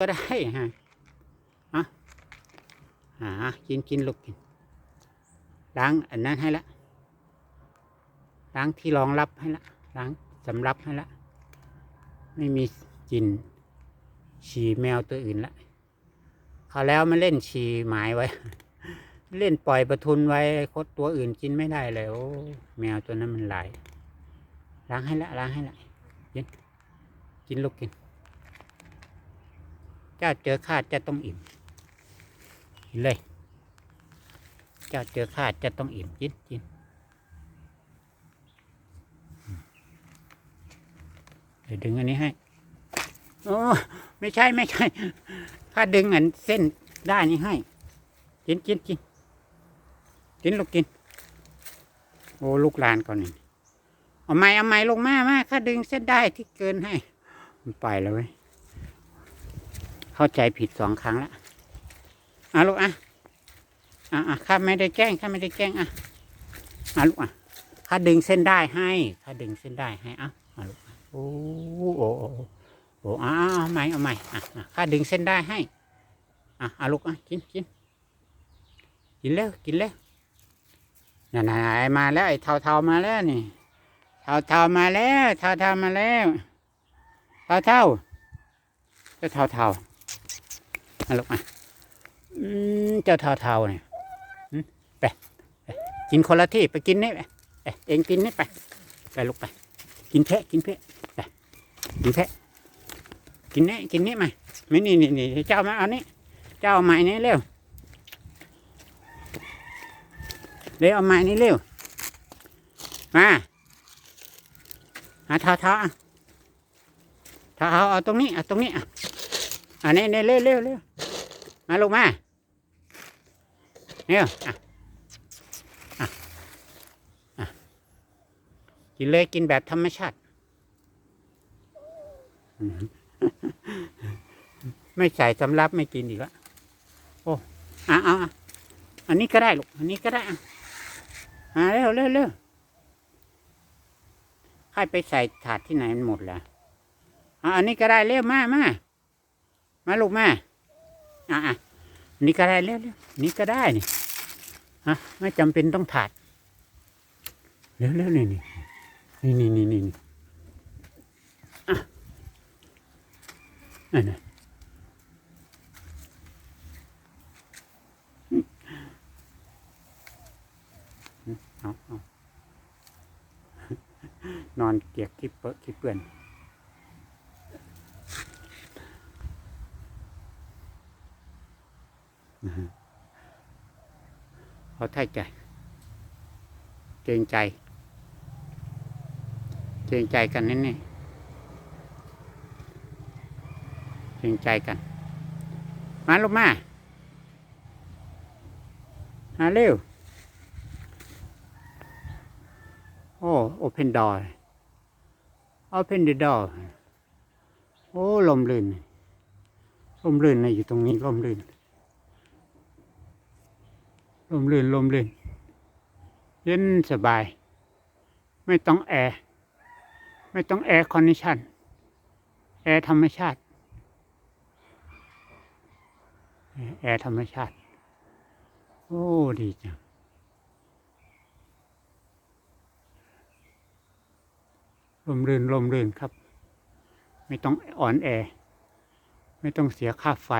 ก็ได้ฮะอะหากินกินลูกกิน ล้างอันนั้นให้ละ ล้างที่รองรับให้ละ ล้างสำรับให้ละ ไม่มีกลินฉี่แมวตัวอื่นละเขาแล้วมาเล่นฉี่หมายไว้ เล่นปล่อยประทุนไว้คดตัวอื่นกินไม่ได้เลยโอ้แมวตัวนั้นมันหลายล้างให้ละล้างให้ละกินกินลูกกิน เจ้าเจอข้าจะต้องอิ่มกินเลย เจ้าเจอข้าจะต้องอิ่มกินกินอืมเดี๋ยวดึงอันนี้ให้โอ้ไม่ใช่ไม่ใช่ข้าดึงอันเส้นด้านนี้ให้ กินกินกินกินลูกกิน โอ้ลูกหลานก่อนนี่เอาไม้เอาไม้ลงมามาข้าดึงเส้นได้ที่เกินให้ มันไปแล้วเว้ย เข้าใจผิดสองครั้งแล้วอะลูกอะอะอะข้าไม่ได้แกล้งข้าไม่ได้แกล้งอะอะลูกอะข้าดึงเส้นได้ให้ข้าดึงเส้นได้ให้อะอะลูกอะโอ้โอ้โอ้โอ้โอ้อะเอาใหม่เอาใหม่อะข้าดึงเส้นได้ให้อะอะลูกอะกินกินกินแล้วกินแล้วนั่นไอมาแล้วไอ้เทาเทาๆมาแล้วนี่เทาเทาๆมาแล้วเทาเทาๆมาแล้วเทาเทาๆเจ้าเทาเทาๆ มาลูกมาเจ้าเทาเทาๆเนี่ยไปกินคนละที่ไปกินนี่ไปไปเองกินนี่ไปไปลูกไป กินเพะกินเพะไปกินเพะกินนี่กินนี่มาไม่นี่นี่นี่เจ้ามาเอานี่เจ้าเอาไม้นี้เร็วเร็วเอาไม้นี้เร็วมาหาเทาเท้าๆเทาเอาเอาตรงนี้เอาตรงนี้อะอันนี้เนี่ยเร็วเร็วเร็ว มาลูกมาเนี่ยกินเลยกินแบบธรรมชาติ ไม่ใส่สำรับไม่กินอีกแล้วโอ้อะเอาอะอันนี้ก็ได้ลูกอันนี้ก็ได้อะเร็วเร็วเร็วให้ไปใส่ถาดที่ไหนมันหมดแล้วอะอันนี้ก็ได้เร็วมามามาลูกมาอะอะ นี่ก็ได้เร็วเร็วนี่ก็ได้นี่ฮะไม่จำเป็นต้องถาดเร็วเร็วนี่นี่นี่นี่นี่นี่นี่อะนั่นน่ะเอนอนเกียกที่เปอะที่เปื่อน เขาท่ใจ เกรงใจ เกรงใจกันแน่ๆเกรงใจกัน มาลูกมามาเร็ว โอ้ open door open the door โอ้ ลมลื่น ลมลื่นนะอยู่ตรงนี้ ลมลื่น ลมลื่นลมลื่นเย็นสบาย ไม่ต้องแอร์ ไม่ต้องแอร์คอนดิชันแอร์ธรรมชาติ แอร์ธรรมชาติ โอ้ ดีจังลมรื่นลมรื่นครับ ไม่ต้องอ่อนแอ ไม่ต้องเสียค่าไฟ